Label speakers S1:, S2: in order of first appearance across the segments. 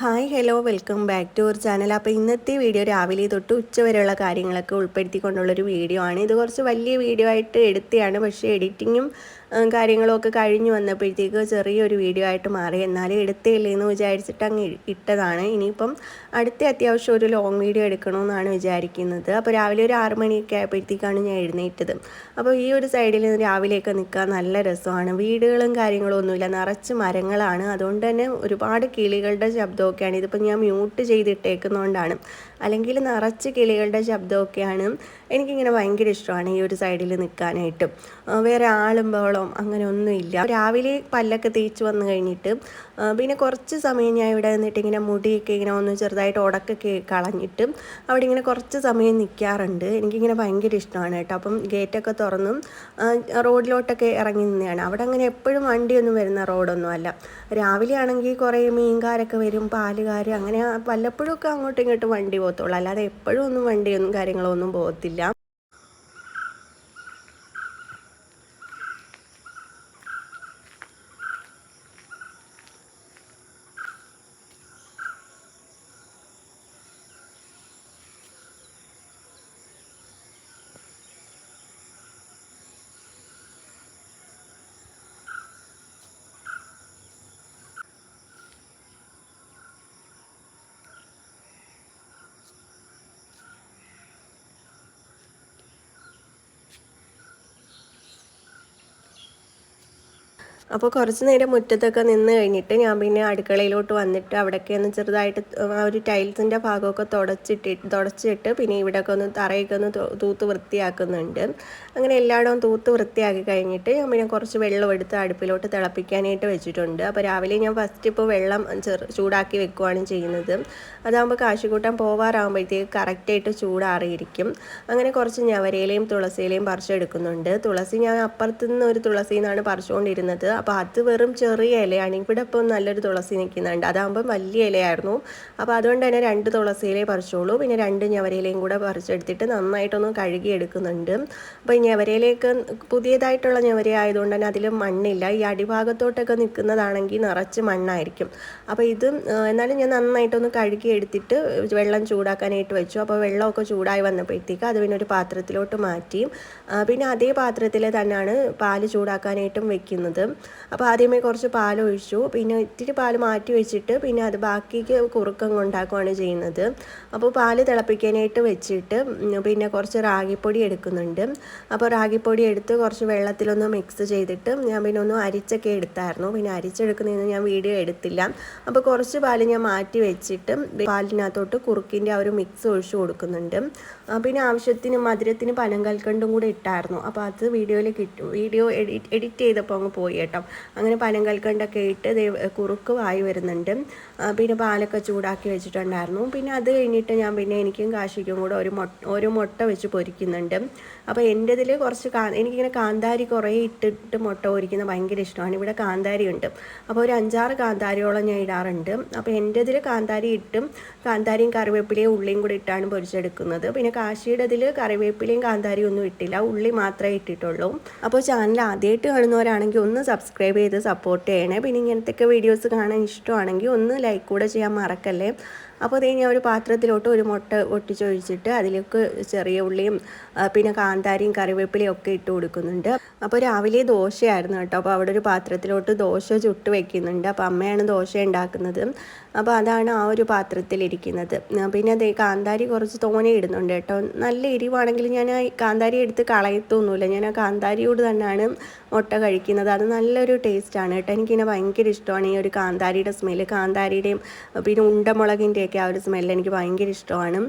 S1: Hi hello welcome back to our channel. അപ്പോൾ ഇന്നത്തെ video രാവിലെ തൊട്ട് ഉച്ച വരെയുള്ള കാര്യങ്ങളൊക്കെ ഉൾപ്പെടുത്തിക്കൊണ്ടുള്ളൊരു വീഡിയോ ആണ്. ഇത് കുറച്ച് വലിയ വീഡിയോ ആയിട്ട് എടുത്തതാണ്. പക്ഷേ എഡിറ്റിങ്ങും കാര്യങ്ങളും ഒക്കെ കഴിഞ്ഞ് വന്നപ്പോഴത്തേക്ക് ചെറിയൊരു വീഡിയോ ആയിട്ട് മാറി. എന്നാലും എടുത്തില്ലേ എന്ന് വിചാരിച്ചിട്ട് അങ്ങ് ഇട്ടതാണ്. ഇനിയിപ്പം അടുത്ത അത്യാവശ്യം ഒരു ലോങ് വീഡിയോ എടുക്കണമെന്നാണ് വിചാരിക്കുന്നത്. അപ്പോൾ രാവിലെ ഒരു ആറ് മണിയൊക്കെ ആയപ്പോഴത്തേക്കാണ് ഞാൻ എഴുന്നേറ്റത്. അപ്പോൾ ഈ ഒരു സൈഡിൽ രാവിലെയൊക്കെ നിൽക്കാൻ നല്ല രസമാണ്. വീടുകളും കാര്യങ്ങളും ഒന്നുമില്ല നിറച്ച് മരങ്ങളാണ്. അതുകൊണ്ട് തന്നെ ഒരുപാട് കിളികളുടെ ശബ്ദമൊക്കെയാണ്. ഇതിപ്പോൾ ഞാൻ മ്യൂട്ട് ചെയ്തിട്ടേക്കുന്നതുകൊണ്ടാണ് അല്ലെങ്കിൽ നിറച്ച് കിളികളുടെ ശബ്ദമൊക്കെയാണ്. എനിക്കിങ്ങനെ ഭയങ്കര ഇഷ്ടമാണ് ഈ ഒരു സൈഡിൽ നിൽക്കാനായിട്ട്. വേറെ ആളും ബഹളവും അങ്ങനെ ഒന്നുമില്ല രാവിലെ പല്ലൊക്കെ തേച്ച് വന്നു കഴിഞ്ഞിട്ട് പിന്നെ കുറച്ച് സമയം ഞാൻ ഇവിടെ നിന്നിട്ട് ഇങ്ങനെ മുടിയൊക്കെ ഇങ്ങനെ ഒന്ന് ചെറുതായിട്ട് ഉടക്കൊക്കെ കളഞ്ഞിട്ട് അവിടെ ഇങ്ങനെ കുറച്ച് സമയം നിൽക്കാറുണ്ട്. എനിക്കിങ്ങനെ ഭയങ്കര ഇഷ്ടമാണ് കേട്ടോ. അപ്പം ഗേറ്റൊക്കെ തുറന്നും റോഡിലോട്ടൊക്കെ ഇറങ്ങി നിന്നെയാണ് അവിടെ അങ്ങനെ എപ്പോഴും വണ്ടിയൊന്നും വരുന്ന റോഡൊന്നും അല്ല രാവിലെ ആണെങ്കിൽ കുറേ മീൻകാരൊക്കെ വരും പാലുകാർ അങ്ങനെ വല്ലപ്പോഴും ഒക്കെ അങ്ങോട്ടും ഇങ്ങോട്ടും വണ്ടി പോകത്തുള്ളൂ. അല്ലാതെ എപ്പോഴും ഒന്നും വണ്ടിയൊന്നും കാര്യങ്ങളൊന്നും പോകത്തില്ല. അപ്പോൾ കുറച്ച് നേരം മുറ്റത്തൊക്കെ നിന്ന് കഴിഞ്ഞിട്ട് ഞാൻ പിന്നെ അടുക്കളയിലോട്ട് വന്നിട്ട് അവിടെയൊക്കെ ഒന്ന് ചെറുതായിട്ട് ആ ഒരു ടൈൽസിന്റെ ഭാഗമൊക്കെ തുടച്ചിട്ട് തുടച്ചിട്ട് പിന്നെ ഇവിടെയൊക്കെ ഒന്ന് തറയൊക്കെ ഒന്ന് തൂത്ത് വൃത്തിയാക്കുന്നുണ്ട്. അങ്ങനെ എല്ലായിടവും തൂത്ത് വൃത്തിയാക്കി കഴിഞ്ഞിട്ട് ഞാൻ പിന്നെ കുറച്ച് വെള്ളം എടുത്ത് അടുപ്പിലോട്ട് തിളപ്പിക്കാനായിട്ട് വെച്ചിട്ടുണ്ട്. അപ്പോൾ രാവിലെ ഞാൻ ഫസ്റ്റ് ഇപ്പോൾ വെള്ളം ചൂടാക്കി വെക്കുവാണ് ചെയ്യുന്നത്. അതാകുമ്പോൾ കാശിക്കൂട്ടം പോവാറാകുമ്പോഴത്തേക്ക് കറക്റ്റായിട്ട് ചൂടാറിയിരിക്കും. അങ്ങനെ കുറച്ച് ഞവരയിലെയും തുളസിയിലെയും പറിച്ചെടുക്കുന്നുണ്ട്. തുളസി ഞാൻ അപ്പുറത്തുനിന്ന് ഒരു തുളസിയിൽ നിന്നാണ് പറിച്ചുകൊണ്ടിരുന്നത്. അപ്പോൾ അത് വെറും ചെറിയ ഇലയാണ്. ഇവിടെ ഇപ്പം നല്ലൊരു തുളസി നിൽക്കുന്നുണ്ട്. അതാകുമ്പം വലിയ ഇലയായിരുന്നു. അപ്പോൾ അതുകൊണ്ട് തന്നെ രണ്ട് തുളസി തുളസിയിലേ പറിച്ചോളൂ. പിന്നെ രണ്ട് ഞവരയിലയും കൂടെ പറിച്ചെടുത്തിട്ട് നന്നായിട്ടൊന്ന് കഴുകിയെടുക്കുന്നുണ്ട്. അപ്പോൾ ഈ ഞവരയിലേക്ക് പുതിയതായിട്ടുള്ള ഞവര ആയതുകൊണ്ട് തന്നെ അതിൽ മണ്ണില്ല. ഈ അടിഭാഗത്തോട്ടൊക്കെ നിൽക്കുന്നതാണെങ്കിൽ നിറച്ച് മണ്ണായിരിക്കും. അപ്പോൾ ഇത് എന്നാലും ഞാൻ നന്നായിട്ടൊന്ന് കഴുകി എടുത്തിട്ട് വെള്ളം ചൂടാക്കാനായിട്ട് വെച്ചു. അപ്പോൾ വെള്ളമൊക്കെ ചൂടായി വന്നപ്പോഴത്തേക്ക് അത് പിന്നെ ഒരു പാത്രത്തിലോട്ട് മാറ്റി. പിന്നെ അതേ പാത്രത്തിൽ തന്നെയാണ് പാൽ ചൂടാക്കാനായിട്ടും വെക്കുന്നത്. അപ്പോൾ ആദ്യമേ കുറച്ച് പാൽ ഒഴിച്ചു പിന്നെ ഇത്തിരി പാൽ മാറ്റി വെച്ചിട്ട് പിന്നെ അത് ബാക്കിക്ക് കുറുക്കം കൊണ്ടാക്കുകയാണ് ചെയ്യുന്നത്. അപ്പോൾ പാൽ തിളപ്പിക്കാനായിട്ട് വെച്ചിട്ട് പിന്നെ കുറച്ച് റാഗിപ്പൊടി എടുക്കുന്നുണ്ട്. അപ്പോൾ റാഗിപ്പൊടി എടുത്ത് കുറച്ച് വെള്ളത്തിലൊന്ന് മിക്സ് ചെയ്തിട്ട് ഞാൻ പിന്നെ ഒന്ന് അരിച്ചൊക്കെ എടുത്തായിരുന്നു. പിന്നെ അരിച്ചെടുക്കുന്നതിന് ഞാൻ വീഡിയോ എടുത്തില്ല. അപ്പോൾ കുറച്ച് പാൽ ഞാൻ മാറ്റി വെച്ചിട്ട് പാലിനകത്തോട്ട് കുറുക്കിന്റെ ആ ഒരു മിക്സ് ഒഴിച്ചു കൊടുക്കുന്നുണ്ട്. പിന്നെ ആവശ്യത്തിന് മധുരത്തിന് പനം കൽക്കണ്ടും കൂടെ ഇട്ടായിരുന്നു. അപ്പോൾ അത് വീഡിയോയിൽ കിട്ടും. വീഡിയോ എഡിറ്റ് എഡിറ്റ് ചെയ്തപ്പോൾ അങ്ങ് പോയി കേട്ടോ. അങ്ങനെ പനങ്കൽക്കണ്ടൊക്കെ ഇട്ട് കുറുക്ക് വായി വരുന്നുണ്ട്. പിന്നെ പാലൊക്കെ ചൂടാക്കി വെച്ചിട്ടുണ്ടായിരുന്നു. പിന്നെ അത് കഴിഞ്ഞിട്ട് ഞാൻ പിന്നെ എനിക്കും കാശിക്കും കൂടെ ഒരു മൊട്ട ഒരു മുട്ട വെച്ച് പൊരിക്കുന്നുണ്ട്. അപ്പോൾ എന്റെ ഇതിൽ കുറച്ച് കാ എനിക്കിങ്ങനെ കാന്താരി കുറേ ഇട്ടിട്ട് മുട്ട പൊരിക്കുന്നത് ഭയങ്കര ഇഷ്ടമാണ്. ഇവിടെ കാന്താരി ഉണ്ട്. അപ്പോൾ ഒരു അഞ്ചാറ് കാന്താരിയോളം ഞാൻ ഇടാറുണ്ട്. അപ്പോൾ എന്റെ ഇതിൽ കാന്താരി ഇട്ടും കാന്താരിയും കറിവേപ്പിലയും ഉള്ളിയും കൂടി ഇട്ടാണ് പൊരിച്ചെടുക്കുന്നത്. പിന്നെ കാശിയുടെ ഇതിൽ കറിവേപ്പിലയും കാന്താരിയും ഒന്നും ഇട്ടില്ല. ഉള്ളി മാത്രമേ ഇട്ടിട്ടുള്ളൂ. അപ്പോൾ ചാനൽ ആദ്യമായിട്ട് കാണുന്നവരാണെങ്കിൽ ഒന്ന് സബ്സ്ക്രൈബ് ചെയ്ത് സപ്പോർട്ട് ചെയ്യണേ. പിന്നെ ഇങ്ങനത്തെയൊക്കെ വീഡിയോസ് കാണാൻ ഇഷ്ടമാണെങ്കിൽ ഒന്ന് ലൈക്ക് കൂടെ ചെയ്യാൻ മറക്കല്ലേ. അപ്പോൾ അത് ഞാൻ ഒരു പാത്രത്തിലോട്ട് ഒരു മുട്ട ഒട്ടിച്ചൊഴിച്ചിട്ട് അതിലേക്ക് ചെറിയ ഉള്ളിയും പിന്നെ കാന്താരിയും കറിവേപ്പിലയും ഒക്കെ ഇട്ട് കൊടുക്കുന്നുണ്ട്. അപ്പോൾ രാവിലെ ദോശയായിരുന്നു കേട്ടോ. അപ്പോൾ അവിടെ ഒരു പാത്രത്തിലോട്ട് ദോശ ചുട്ട് വെക്കുന്നുണ്ട്. അപ്പോൾ അമ്മയാണ് ദോശ ഉണ്ടാക്കുന്നത്. അപ്പോൾ അതാണ് ആ ഒരു പാത്രത്തിലിരിക്കുന്നത് പിന്നെ അതേ കാന്താരി കുറച്ച് തോനെ ഇടുന്നുണ്ട് കേട്ടോ. നല്ല എരിവാണെങ്കിൽ ഞാൻ ആ കാന്താരി എടുത്ത് കളയത്തൊന്നുമില്ല. ഞാൻ ആ കാന്താരിയോട് തന്നെയാണ് മുട്ട കഴിക്കുന്നത്. അത് നല്ലൊരു ടേസ്റ്റാണ് കേട്ടോ. എനിക്കിങ്ങനെ ഭയങ്കര ഇഷ്ടമാണ് ഈ ഒരു കാന്താരിയുടെ സ്മെല്ല് കാന്താരിയുടെയും പിന്നെ ഉണ്ടമുളകിന്റെയൊക്കെ ആ ഒരു സ്മെല്ല് എനിക്ക് ഭയങ്കര ഇഷ്ടമാണ്.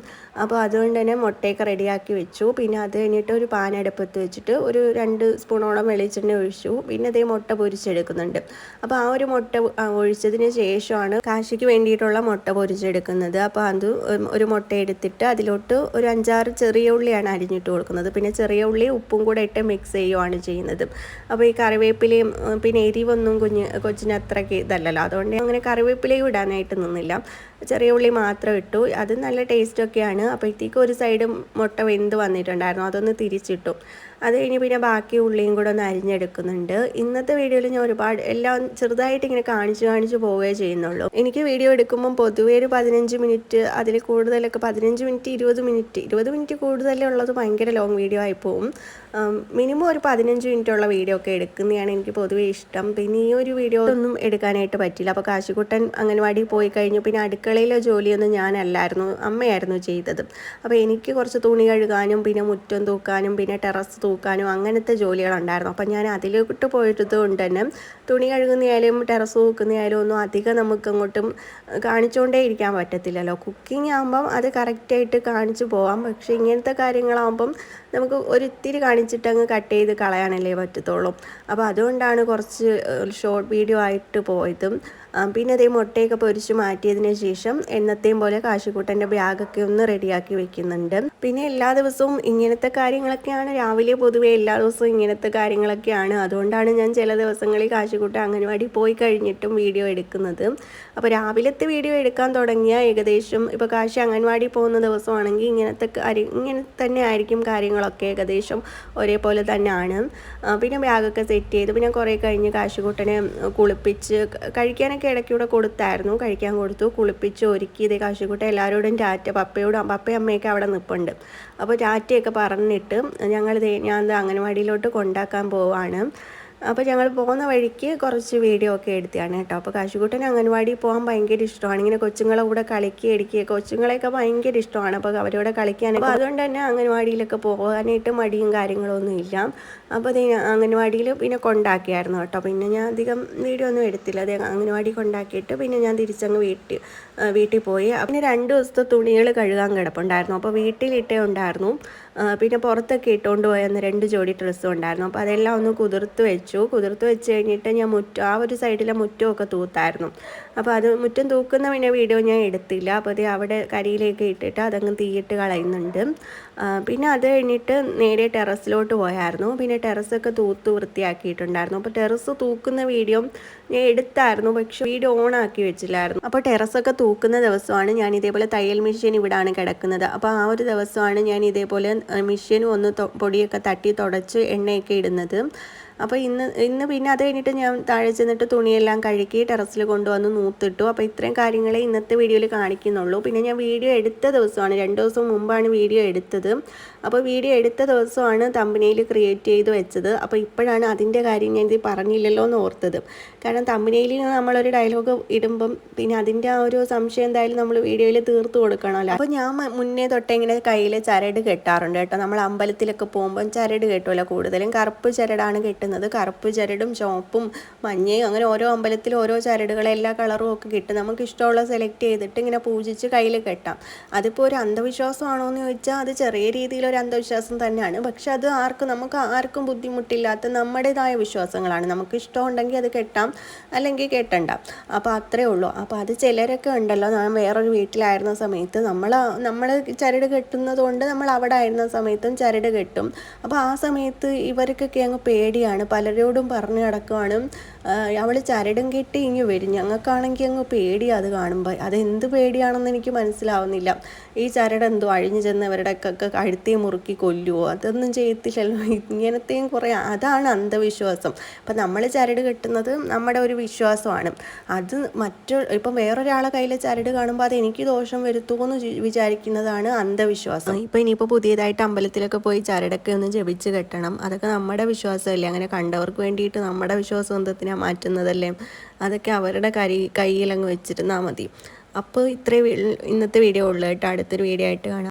S1: അപ്പോൾ അതുകൊണ്ട് തന്നെ മുട്ടയൊക്കെ റെഡിയാക്കി വെച്ചു. പിന്നെ അത് കഴിഞ്ഞിട്ട് ഒരു പാൻ അടുപ്പത്ത് വെച്ചിട്ട് ഒരു രണ്ട് സ്പൂണോളം വെളിച്ചെണ്ണ ഒഴിച്ചു. പിന്നെ അതേ മുട്ട പൊരിച്ചെടുക്കുന്നുണ്ട്. അപ്പോൾ ആ ഒരു മുട്ട ഒഴിച്ചതിന് ശേഷമാണ് കാശിക്ക് വേണ്ടിയിട്ടുള്ള മുട്ട പൊരിച്ചെടുക്കുന്നത്. അപ്പോൾ അത് ഒരു മുട്ട എടുത്തിട്ട് അതിലോട്ട് ഒരു അഞ്ചാറ് ചെറിയ ഉള്ളിയാണ് അരിഞ്ഞിട്ട് കൊടുക്കുന്നത്. പിന്നെ ചെറിയ ഉള്ളി ഉപ്പും കൂടെ ഇട്ട് മിക്സ് ചെയ്യുവാണ് ചെയ്യുന്നത്. അപ്പോൾ ഈ കറിവേപ്പിലയും പിന്നെ എരിവൊന്നും കുഞ്ഞ് കൊച്ചിന് അത്രയ്ക്ക് ഇതല്ലല്ലോ. അതുകൊണ്ട് അങ്ങനെ കറിവേപ്പിലയും ഇടാനായിട്ട് നിന്നില്ല. ചെറിയ ഉള്ളി മാത്രം ഇട്ടു. അത് നല്ല ടേസ്റ്റൊക്കെയാണ് അപ്പോഴത്തേക്കും ഒരു സൈഡ് മുട്ട വെന്ത് വന്നിട്ടുണ്ടായിരുന്നു. അതൊന്ന് തിരിച്ചിട്ടു. അത് കഴിഞ്ഞ് പിന്നെ ബാക്കി ഉള്ളിയും കൂടെ ഒന്ന് അരിഞ്ഞെടുക്കുന്നുണ്ട്. ഇന്നത്തെ വീഡിയോയിൽ ഞാൻ ഒരുപാട് എല്ലാം ചെറുതായിട്ട് ഇങ്ങനെ കാണിച്ചു കാണിച്ചു പോവുകയേ ചെയ്യുന്നുള്ളൂ. എനിക്ക് വീഡിയോ എടുക്കുമ്പം പൊതുവേ ഒരു പതിനഞ്ച് മിനിറ്റ് അതിൽ കൂടുതലൊക്കെ പതിനഞ്ച് മിനിറ്റ് ഇരുപത് മിനിറ്റ് ഇരുപത് മിനിറ്റ് കൂടുതലേ ഉള്ളത് ഭയങ്കര ലോങ് വീഡിയോ ആയി പോവും. മിനിമം ഒരു പതിനഞ്ച് മിനിറ്റ് ഉള്ള വീഡിയോ ഒക്കെ എടുക്കുന്നതാണ് എനിക്ക് പൊതുവേ ഇഷ്ടം. പിന്നെ ഈ ഒരു വീഡിയോ ഒന്നും എടുക്കാനായിട്ട് പറ്റില്ല. അപ്പോൾ കാശിക്കുട്ടൻ അംഗൻവാടി പോയി കഴിഞ്ഞു. പിന്നെ അടുക്കളയിലെ ജോലിയൊന്നും ഞാനല്ലായിരുന്നു അമ്മയായിരുന്നു ചെയ്തത്. അപ്പോൾ എനിക്ക് കുറച്ച് തുണി കഴുകാനും പിന്നെ മുറ്റം തൂക്കാനും പിന്നെ ടെറസ് തൂക്കാനും അങ്ങനത്തെ ജോലികളുണ്ടായിരുന്നു അപ്പോൾ ഞാൻ അതിലോട്ട് പോയിട്ടത് കൊണ്ട് തന്നെ തുണി കഴുകുന്നയാലും ടെറസ് തൂക്കുന്നയാലും ഒന്നും അധികം നമുക്ക് അങ്ങോട്ടും കാണിച്ചുകൊണ്ടേ ഇരിക്കാൻ പറ്റത്തില്ലല്ലോ. കുക്കിംഗ് ആകുമ്പം അത് കറക്റ്റായിട്ട് കാണിച്ചു പോവാം. പക്ഷേ ഇങ്ങനത്തെ കാര്യങ്ങളാകുമ്പം നമുക്ക് ഒരിത്തിരി കാണിച്ചിട്ട് അങ്ങ് കട്ട് ചെയ്ത് കളയാനല്ലേ പറ്റത്തുള്ളൂ. അപ്പോൾ അതുകൊണ്ടാണ് കുറച്ച് ഷോർട്ട് വീഡിയോ ആയിട്ട് പോയതും. പിന്നെ അതേ മുട്ടയൊക്കെ പൊരിച്ച് മാറ്റിയതിന് ശേഷം എന്നത്തെയും പോലെ കാശിക്കൂട്ടന്റെ ബാഗൊക്കെ ഒന്ന് റെഡിയാക്കി വെക്കുന്നുണ്ട്. പിന്നെ എല്ലാ ദിവസവും ഇങ്ങനത്തെ കാര്യങ്ങളൊക്കെയാണ്. രാവിലെ പൊതുവെ എല്ലാ ദിവസവും ഇങ്ങനത്തെ കാര്യങ്ങളൊക്കെയാണ്. അതുകൊണ്ടാണ് ഞാൻ ചില ദിവസങ്ങളിൽ കാശിക്കൂട്ട അംഗൻവാടി പോയി കഴിഞ്ഞിട്ടും വീഡിയോ എടുക്കുന്നത്. അപ്പോൾ രാവിലത്തെ വീഡിയോ എടുക്കാൻ തുടങ്ങിയ ഏകദേശം ഇപ്പോൾ കാശി അംഗൻവാടി പോകുന്ന ദിവസമാണെങ്കിൽ ഇങ്ങനത്തെ കാര്യം ഇങ്ങനെ തന്നെ ആയിരിക്കും കാര്യങ്ങളൊക്കെ ഏകദേശം ഒരേപോലെ തന്നെയാണ്. പിന്നെ ബാഗൊക്കെ സെറ്റ് ചെയ്ത് പിന്നെ കുറേ കഴിഞ്ഞ് കാശിക്കൂട്ടനെ കുളിപ്പിച്ച് കഴിക്കാനൊക്കെ ഒക്കെ ഇടയ്ക്കൂടെ കൊടുത്തായിരുന്നു. കഴിക്കാൻ കൊടുത്തു കുളിപ്പിച്ച് ഒരുക്കി. ഇതേ കാശിക്കുട്ട എല്ലാവരോടും ചാറ്റ പപ്പയോടും പപ്പയും അമ്മയൊക്കെ അവിടെ നിൽപ്പുണ്ട് അപ്പോൾ ടാറ്റയൊക്കെ പറഞ്ഞിട്ട് ഞങ്ങൾ ഞാൻ അംഗനവാടിയിലോട്ട് കൊണ്ടാക്കാൻ പോവാണ്. അപ്പോൾ ഞങ്ങൾ പോകുന്ന വഴിക്ക് കുറച്ച് വീഡിയോ ഒക്കെ എടുത്തതാണ് കേട്ടോ. അപ്പോൾ കാശുകൂട്ടന് അംഗൻവാടി പോകാൻ ഭയങ്കര ഇഷ്ടമാണ്. ഇങ്ങനെ കൊച്ചുങ്ങളെ കൂടെ കളിക്കുക ഇടിക്കുക കൊച്ചുങ്ങളെയൊക്കെ ഭയങ്കര ഇഷ്ടമാണ്. അപ്പോൾ അവരോട് കളിക്കാൻ അപ്പോൾ അതുകൊണ്ട് തന്നെ അംഗൻവാടിയിലൊക്കെ പോകാനായിട്ട് മടിയും കാര്യങ്ങളൊന്നും ഇല്ല. അപ്പോൾ അത് അംഗൻവാടിയിൽ പിന്നെ കൊണ്ടാക്കിയായിരുന്നു കേട്ടോ. പിന്നെ ഞാൻ അധികം വീഡിയോ ഒന്നും എടുത്തില്ല. അത് അംഗൻവാടി കൊണ്ടാക്കിയിട്ട് പിന്നെ ഞാൻ തിരിച്ചങ്ങ് വീട്ടിൽ വീട്ടിൽ പോയി. പിന്നെ രണ്ട് ദിവസത്തെ തുണികൾ കഴുകാൻ കിടപ്പുണ്ടായിരുന്നു. അപ്പോൾ വീട്ടിലിട്ടേ ഉണ്ടായിരുന്നു. പിന്നെ പുറത്തൊക്കെ ഇട്ടുകൊണ്ട് പോയെന്ന് രണ്ട് ജോഡി ഡ്രസ്സും ഉണ്ടായിരുന്നു. അപ്പോൾ അതെല്ലാം ഒന്ന് കുതിർത്ത് വെച്ചു. കുതിർത്ത് വെച്ച് കഴിഞ്ഞിട്ട് ഞാൻ മുറ്റം ആ ഒരു സൈഡിലെ മുറ്റമൊക്കെ തൂത്തായിരുന്നു. അപ്പോൾ അത് മുറ്റം തൂക്കുന്ന പിന്നെ വീഡിയോ ഞാൻ എടുത്തില്ല. അപ്പോൾ അത് അവിടെ കരിയിലേക്ക് ഇട്ടിട്ട് അതങ്ങ് തീയിട്ട് കളയുന്നുണ്ട്. പിന്നെ അത് കഴിഞ്ഞിട്ട് നേരെ ടെറസിലോട്ട് പോയായിരുന്നു. പിന്നെ ടെറസൊക്കെ തൂത്ത് വൃത്തിയാക്കിയിട്ടുണ്ടായിരുന്നു. അപ്പോൾ ടെറസ് തൂക്കുന്ന വീഡിയോ ഞാൻ എടുത്തായിരുന്നു. പക്ഷേ വീഡിയോ ഓൺ ആക്കി വെച്ചില്ലായിരുന്നു. അപ്പോൾ ടെറസൊക്കെ തൂക്കുന്ന ദിവസമാണ് ഞാൻ ഇതേപോലെ തയ്യൽ മെഷീൻ ഇവിടാണ് കിടക്കുന്നത്. അപ്പോൾ ആ ഒരു ദിവസമാണ് ഞാൻ ഇതേപോലെ മെഷീനും ഒന്ന് പൊടിയൊക്കെ തട്ടി തുടച്ച് എണ്ണയൊക്കെ ഇടുന്നത്. അപ്പോൾ ഇന്ന് ഇന്ന് പിന്നെ അത് കഴിഞ്ഞിട്ട് ഞാൻ താഴെ ചെന്നിട്ട് തുണിയെല്ലാം കഴുകി ടെറസിൽ കൊണ്ടുവന്ന് നൂത്തിട്ടു. അപ്പോൾ ഇത്രയും കാര്യങ്ങളെ ഇന്നത്തെ വീഡിയോയിൽ കാണിക്കുന്നുള്ളൂ. പിന്നെ ഞാൻ വീഡിയോ എടുത്ത ദിവസമാണ്. രണ്ട് ദിവസം മുമ്പാണ് വീഡിയോ എടുത്തത്. അപ്പോൾ വീഡിയോ എടുത്ത ദിവസമാണ് തമ്പനിയിൽ ക്രിയേറ്റ് ചെയ്ത് വെച്ചത്. അപ്പോൾ ഇപ്പോഴാണ് അതിന്റെ കാര്യം ഞാൻ ഇത് പറഞ്ഞില്ലല്ലോ എന്ന് ഓർത്തത്. കാരണം തമ്പനിയിൽ നമ്മളൊരു ഡയലോഗ് ഇടുമ്പം പിന്നെ അതിന്റെ ആ ഒരു സംശയം എന്തായാലും നമ്മൾ വീഡിയോയിൽ തീർത്ത് കൊടുക്കണമല്ലോ. അപ്പോൾ ഞാൻ മുന്നേ തൊട്ടേ ഇങ്ങനെ കയ്യിൽ ചരട് കെട്ടാറുണ്ട് കേട്ടോ. നമ്മൾ അമ്പലത്തിലൊക്കെ പോകുമ്പം ചരട് കെട്ടുമല്ലോ കൂടുതലും. കറുപ്പ് ചരടാണ് കെട്ടുന്നത്. കറുപ്പ് ചരടും ചുവപ്പും മഞ്ഞയും അങ്ങനെ ഓരോ അമ്പലത്തിലും ഓരോ ചരടുകൾ എല്ലാ കളറും ഒക്കെ കിട്ടും. നമുക്ക് ഇഷ്ടമുള്ള സെലക്ട് ചെയ്തിട്ട് ഇങ്ങനെ പൂജിച്ച് കയ്യിൽ കെട്ടാം. അതിപ്പോൾ ഒരു അന്ധവിശ്വാസമാണോ എന്ന് ചോദിച്ചാൽ അത് ചെറിയ രീതിയിലൊരു അന്ധവിശ്വാസം തന്നെയാണ്. പക്ഷെ അത് ആർക്കും നമുക്ക് ആർക്കും ബുദ്ധിമുട്ടില്ലാത്ത നമ്മുടേതായ വിശ്വാസങ്ങളാണ്. നമുക്ക് ഇഷ്ടമുണ്ടെങ്കിൽ അത് കെട്ടാം അല്ലെങ്കിൽ കെട്ടണ്ട. അപ്പോൾ അത്രേ ഉള്ളൂ. അപ്പോൾ അത് ചിലരൊക്കെ ഉണ്ടല്ലോ. ഞാൻ വേറൊരു വീട്ടിലായിരുന്ന സമയത്ത് നമ്മൾ നമ്മൾ ചരട് കെട്ടുന്നത് കൊണ്ട് നമ്മൾ അവിടെ ആയിരുന്ന സമയത്തും ചരട് കെട്ടും. അപ്പോൾ ആ സമയത്ത് ഇവർക്കൊക്കെ അങ്ങ് പേടിയാണ്. പലരോടും പറഞ്ഞു കിടക്കുവാണ് അവൾ ചരടും കെട്ടി ഇങ്ങ് വരും. ഞങ്ങൾക്കാണെങ്കിൽ അങ്ങ് പേടി അത് കാണുമ്പോൾ അതെന്ത് പേടിയാണെന്ന് എനിക്ക് മനസ്സിലാവുന്നില്ല. ഈ ചരട് എന്തോ അഴിഞ്ഞു ചെന്ന് ഒക്കെ കഴുത്തി മുറുക്കി കൊല്ലുവോ? അതൊന്നും ചെയ്യത്തില്ലല്ലോ. ഇങ്ങനത്തെയും കുറേ അതാണ് അന്ധവിശ്വാസം. അപ്പം നമ്മൾ ചരട് കെട്ടുന്നത് നമ്മുടെ ഒരു വിശ്വാസമാണ്. അത് മറ്റു ഇപ്പം വേറൊരാളെ കയ്യിൽ ചരട് കാണുമ്പോൾ അത് എനിക്ക് ദോഷം വരുത്തുമോ എന്ന് വിചാരിക്കുന്നതാണ് അന്ധവിശ്വാസം. ഇപ്പം ഇനിയിപ്പോൾ പുതിയതായിട്ട് അമ്പലത്തിലൊക്കെ പോയി ചരടൊക്കെ ഒന്ന് ജപിച്ച് കെട്ടണം. അതൊക്കെ നമ്മുടെ വിശ്വാസമല്ലേ? അങ്ങനെ കണ്ടവർക്ക് വേണ്ടിയിട്ട് നമ്മുടെ വിശ്വാസബന്ധത്തിനാണ് മാറ്റുന്നതല്ലേ? അതൊക്കെ അവരുടെ കരി കയ്യിലങ്ങ് വെച്ചിരുന്നാൽ മതി. അപ്പോൾ ഇത്രയും ഇന്നത്തെ വീഡിയോ ഉള്ളു കേട്ടോ. അടുത്തൊരു വീഡിയോ ആയിട്ട് കാണാം.